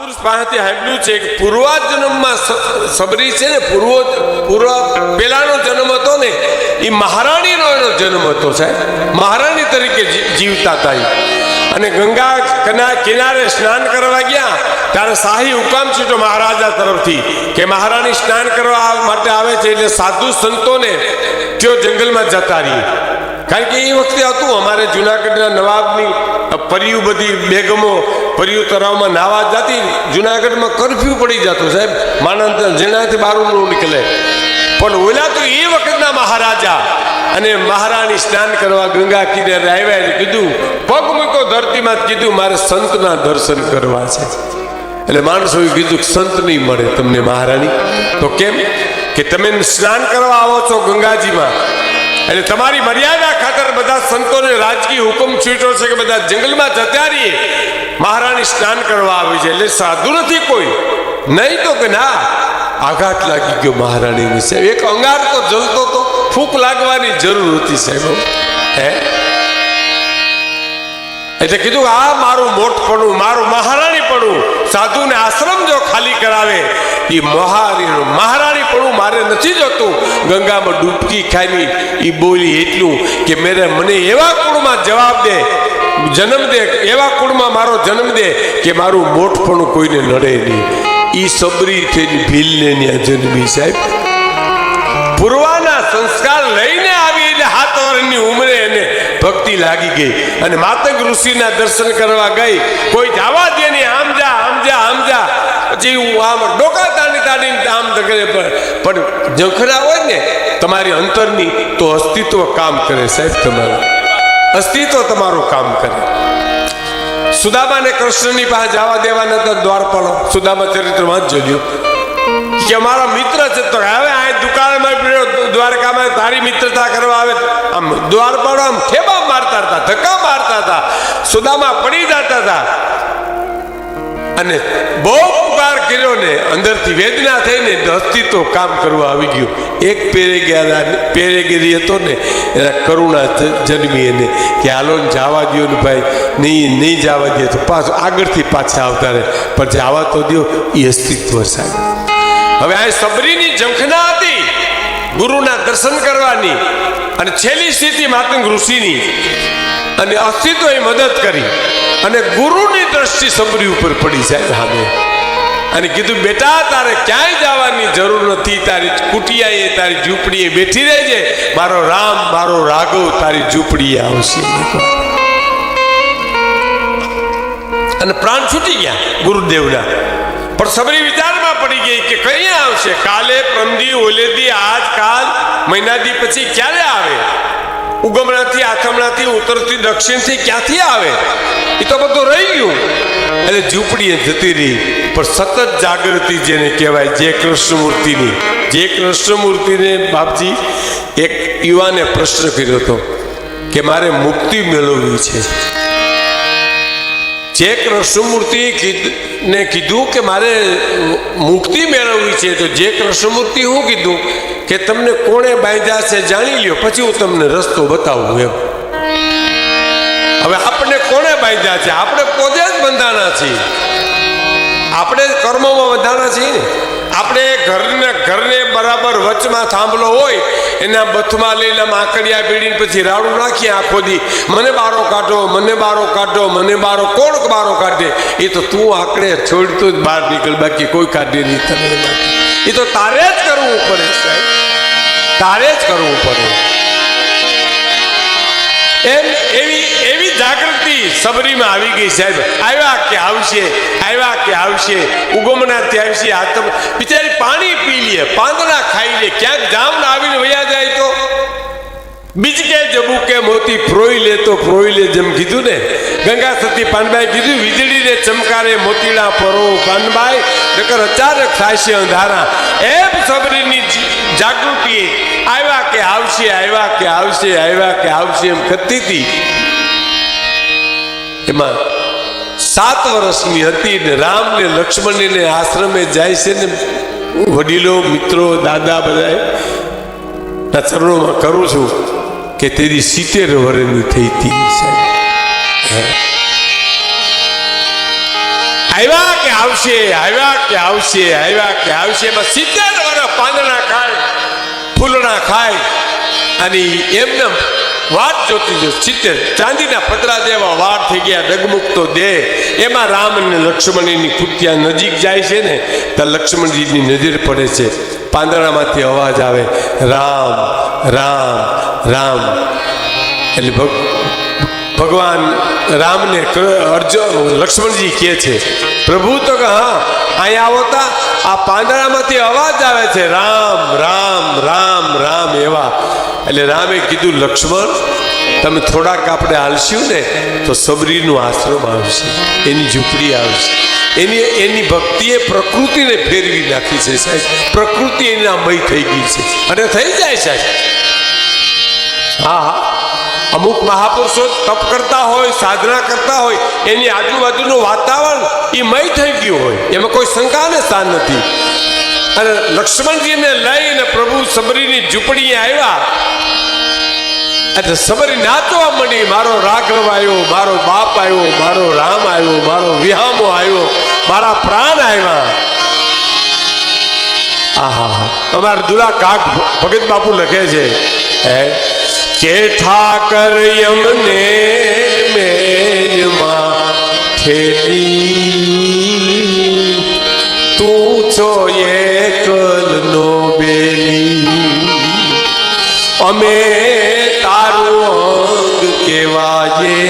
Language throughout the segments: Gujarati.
મહાપુરુષ પાસેથી સાંભળ્યું છે કે સ- સબરી છે ને, પૂર્વ પૂર્વ પેલાનો જન્મ હતો ને, એ મહારાણીનો એનો જન્મ હતો સાહેબ. મહારાણી તરીકે જીવતા હતા અને ગંગા કના, કિનારે સ્નાન કરવા ગયા, ત્યારે શાહી હુકામ છૂટો મહારાજા તરફથી કે મહારાણી સ્નાન કરવા માટે આવે છે એટલે સાધુ સંતોને તેઓ જંગલમાં જતા રહીએ કારણ કે એ વખતે હતું, અમારે જુનાગઢના નવાબની પરિયું બધી બેગમો પરિયું તળાવમાં નાવા જતી, જુનાગઢમાં કરફ્યુ પડી જતો. સાહેબ માનંદ જેનાથી બહાર ન નીકળે. પણ ઓલા તો એ વખતના મહારાજા અને મહારાણી સ્નાન કરવા ગંગા કિનારે આવ્યા એટલે કીધું, પગ મૂકો ધરતીમાં કીધું, મારે સંતના દર્શન કરવા છે. એટલે માણસોએ કીધું, સંત નહીં મળે તમને મહારાણી. તો કેમ? કે તમે સ્નાન કરવા આવો છો ગંગાજીમાં એટલે તમારી મર્યાદા ખાતર બધા સંતોને રાજકીય હુકમ છૂટ્યો છે કે બધા જંગલમાં જતા રહીએ. મહારાણી સ્નાન કરવા આવી છે. એટલે સાધુ નથી કોઈ. નહીં તો કે ના. આઘાત લાગી ગયો મહારાણીને સાહેબ. એક અંગાર તો જલતો તો. ફૂંક લાગવાની જરૂર હતી સાહેબ. હે. એટલે કીધું આ મારું મોટપણું, મારું મહારાણીપણું, સાધુને આશ્રમ જો ખાલી કરાવે એ મહારીનું મહારાણીપણું મારે નથી જોતું. ગંગામાં ડૂબકી ખાવી એ બોલી એટલું કે મેરે મને એવા કુળમાં જવાબ દે, જન્મ દે, એવા કુળમાં મારો જન્મ દે કે મારું મોટપણું કોઈને નડે નહીં. એ સબરી થઈને ભીલને ત્યાં જન્મી સાહેબ. સંસ્કાર લઈને આવી એટલે સાત વર્ષની ઉંમરે એને ભક્તિ લાગી ગઈ. અને માતક ઋષિના દર્શન કરવા ગઈ. કોઈ જવા દે નહીં. આમ જા આમ જા આમ જા. પછી હું આમ ડોકા તાડી તાણીને આમ પણ પણ જખરા હોય ને, તમારી અંતરની તો અસ્તિત્વ કામ કરે સાહેબ તમારું. અસ્તિત્વ તમારું કામ કરે. સુદામાને કૃષ્ણની પાસે જવા દેવા નતા, દ્વારપાળો. સુદામા ચરિત્ર વાંચજો કે મારો મિત્ર છે તો હવે આ દુકાનમાં દ્વારકામાં તારી મિત્રતા કરવા આવે. આમ દ્વારપાળો આમ ઠેબા મારતા હતા, ધક્કા મારતા હતા, સુદામાં પડી જતા હતા. અને બહુ પુકાર કર્યો ને, અંદરથી વેદના થઈને અસ્તિત્વ કામ કરવા આવી ગયું. એક પેરે ગયા પેરેગીરી હતો ને, એના કરુણા જન્મી એને. કે હાલો જવા દો ને ભાઈ, નહીં નહીં જવા દે તો પાછું આગળથી પાછા આવતા રહે. પણ જવા તો દો એ અસ્તિત્વ સાહેબ. હવે આ સબરીની ઝંખના હતી, ગુરુના દર્શન કરવાની અને છેલ્લી સ્થિતિ માતંગ ઋષિની. અને અસ્તિત્વએ મદદ કરી અને ગુરુની દ્રષ્ટિ સબરી ઉપર પડી જાય સામે અને કીધું, બેટા, તારે ક્યાંય જવાની જરૂર નથી, તારી કુટિયાએ, તારી ઝૂંપડીએ બેઠી રહેજે. મારો રામ, મારો રાઘવ, તારી ઝૂંપડીએ આવશે. અને પ્રાણ છૂટી ગયા ગુરુદેવના. પણ સબરી પડી ગઈ કે કઈ આવશે? કાલે પ્રમદી ઓલેદી આજ કાલ મહિનાથી પછી ક્યારે આવે? ઉગમણાથી, આથમણાથી, ઉત્તરથી, દક્ષિણથી ક્યાંથી આવે? એ તો બધું રહી ગયું. એટલે ઝૂંપડીએ જતી રહી. પણ સતત જાગૃતિ જેને કહેવાય જે કૃષ્ણમૂર્તિની. જે કૃષ્ણમૂર્તિને બાપજી, એક યુવાને પ્રશ્ન કર્યો હતો કે મારે મુક્તિ મેળવવી છે. જે કૃષ્ણમૂર્તિ ને કીધું કે મારે મુક્તિ મેળવવી છે, તો જે કૃષ્ણમૂર્તિ હું કીધું કે તમને કોણે બાંધ્યા છે જાણી લ્યો, પછી હું તમને રસ્તો બતાવું એમ. હવે આપણે કોણે બાંધ્યા છે? આપણે પોતે જ બંધાણા છીએ. આપણે કર્મોમાં બંધાણા છીએ ને. આપણે ઘરને ઘરને બરાબર વચમાં થાંભલો હોય એના બથમાં લઈને આમ પીડીને પછી રાડું નાખી આખો દી. મને બારો કાઢો, મને બારો કાઢો, મને બારો કોણ બારો કાઢે. એ તો તું આકડે છોડતો જ બહાર નીકળ, બાકી કોઈ કાઢે નહીં તને એ તો તારે જ કરવું પડે સાહેબ. તારે જ કરવું પડે. એમ એવી એવી જાગૃતિ સબરીમાં આવી ગઈ સાહેબ. આવ્યા કે આવશે, આવ્યા કે આવશે ઉગમણાથી આવશે, આ તો બિચારી પાણી પી લે, પાંદડા ખાઈ લે, ક્યાંક જામ આવીને વયા જાય બીજ કે જમું કે મોતી ફ્રોઈ લે તો ફ્રોઈ લે, જેમ કીધું ને. ગંગા સતી પાનબાઈ કીધું, વીજળીને ચમકારે મોતીડા ફરો પાનબાઈ. નકર અચાનક થાય છે અંધારા. એમ સબરીની જી- જાગૃતિ આવ્યા કે આવશે, આવ્યા કે આવશે, આવ્યા કે આવશે એમ કરતી હતી. એમાં સાત વર્ષની હતી ને રામ ને લક્ષ્મણ ને આશ્રમે જાય છે ને વડીલો, મિત્રો, દાદા બધા ચરણોમાં કરું છું. કે તેની સિત્તેર વર્ષની થઈ હતી આવ્યા કે આવશે, આવ્યા કે આવશે, આવ્યા કે આવશે? એમાં સિત્તેર વર્ષ પાંદડા ખાય ફૂલણા ખાય. અને એમને વાત જોતી જો સિત્તેર. ચાંદીના પતરા જેવા વાર થઈ ગયા ડગમુકતો દે એમાં રામ અને લક્ષ્મણની કુટિયા નજીક જાય છે ને, તો લક્ષ્મણજીની નજર પડે છે. પાંદડામાંથી અવાજ આવે, રામ રામ રામ. એટલે ભગ, ભગવાન રામને અર્જુન, લક્ષ્મણજી કહે છે, પ્રભુ તો કે હા, અહીંયા આવો તા, આ પાંદડામાંથી અવાજ આવે છે, રામ રામ રામ રામ એવા. એટલે રામે કીધું, લક્ષ્મણ, તમે થોડાક આપણે હાલશું ને, તો સબરીનું આશ્રમ આવશે, એની ઝૂંપડી આવશે. એની એની ભક્તિએ પ્રકૃતિને ફેરવી નાખી છે સાહેબ. પ્રકૃતિ એના મય થઈ ગઈ છે. અને થઈ જાય સાહેબ. હા હા. અમુક મહાપુરુષો તપ કરતા હોય, સાધના કરતા હોય, એની આજુબાજુનું વાતાવરણ એ મય થઈ ગયું હોય. એમાં કોઈ શંકાને સ્થાન નથી. અને લક્ષ્મણજીને લઈને પ્રભુ સબરીની ઝૂંપડીએ આવ્યા. એટલે સબરી નાચવા માંડી, મારો રાઘવ આવ્યો, મારો બાપ આવ્યો, મારો રામ આવ્યો, મારો વિહામો આવ્યો, મારા પ્રાણ આવ્યા. આહા અમારા દુલા કાક ભગત બાપુ લખે છે, હે કે ઠાકર યમને મેરમાં ઠેલી તું છો એકલ નો બેલી અમે તારું અંગ કેવાયે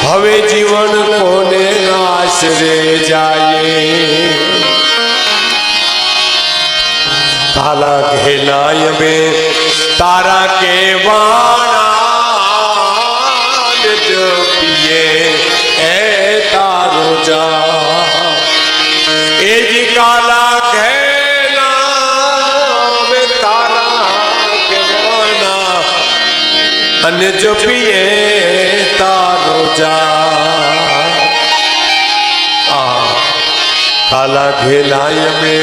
હવે જીવન કોને આશરે જાય તાલા ઘેલાય બે તારા કેવાણા જપીએ એ તારો જા એ જી કાલા બે તારા કેવાણા અને જપીએ તારો જા કાલા ઘેલાય બે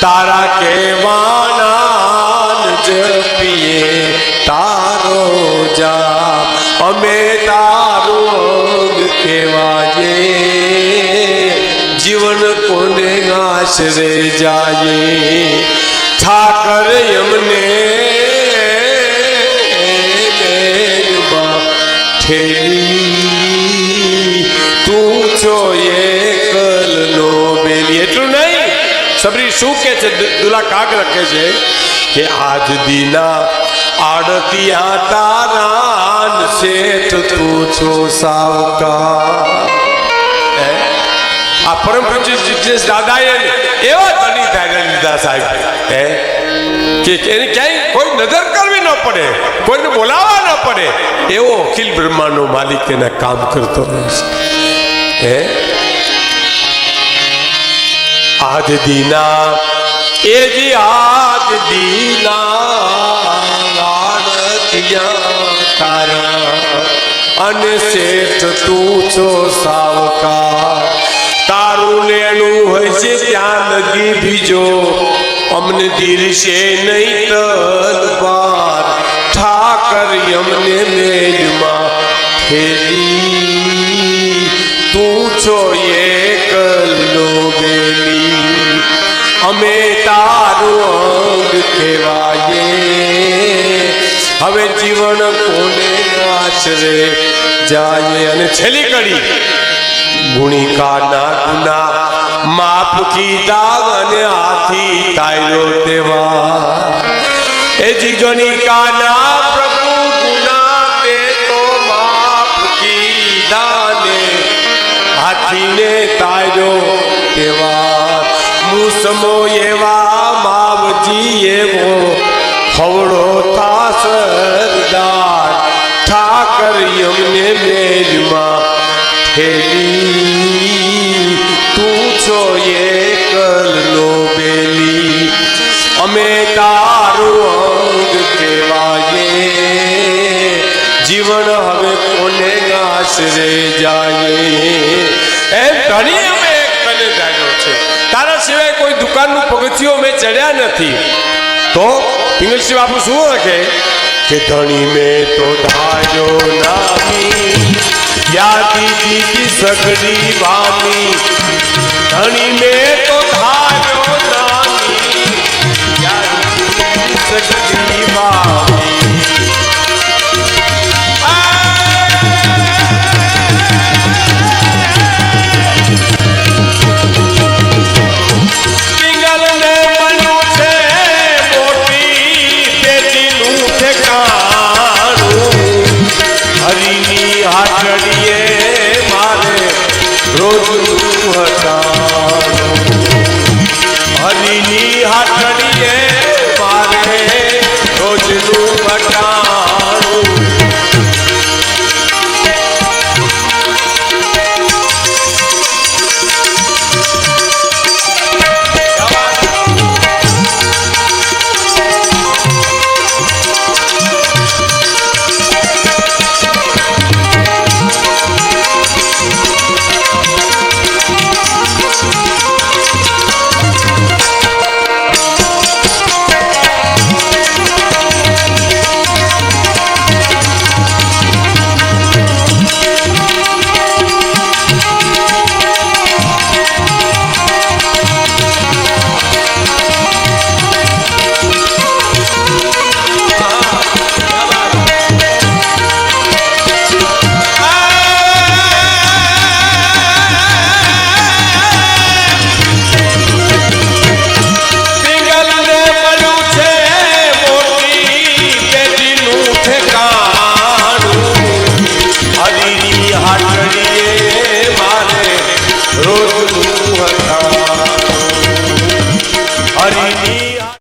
તારા કેવાના જપીએ તારો જા અમે તારો અંગ જીવન કોને આશરે જાય? ઠાકર એમને ઠેલી. તું છો એકલ સબરી શું કે છે? દુલા કાક લખે છે કે આજ દીના આડતિયા તારાન શેઠ તું છો સાવકા? આ પરમ પૂજ્ય દાદાએ એવા ધણી ધારી લીધા સાહેબ. હે? કે એને ક્યાંય કોઈ નજર કરવી ન પડે, કોઈને બોલાવવા ન પડે. એવો અખિલ બ્રહ્માંડનો માલિક એના કામ કરતો રહે છે. હે? આજ દીના, એ જી આદ દીના અને શેઠ તું છો સાવકાર. તારું લેણું હોય છે ત્યાં લગી બીજો. અમને દિલશે નહીં તલવાર. ઠાકર અમને મેજમાં ફેરી. તું છો એકલો અમે તારું અંગ કહેવાye હવે જીવન કોને આશરે જાય અને છેલ્લી કડી, ગુણિકાના ગુના, માપ કીધા અને હાથી તાયરો દેવા. એ જી ગણિકાના પ્રભુ ગુના, તે તો માપ કીધા ને હાથીને તેવા મુસમો એવા માવજી એવો હવડો થા સરદાર ઠાકર યમને મેલમાં ઠેલી, તું છો લો બેલી. અમે તારું દુકાનનું પગથિયું અમે ચડ્યા નથી. તો પિંગલસિંહ બાપુ શું કે કે ધણી મેં તો ધાર્યો નામી યાદી દીદી સગડી વામી. ધણી મેં તો ધાર્યો નામી યાદી દીદી સગડી વામી.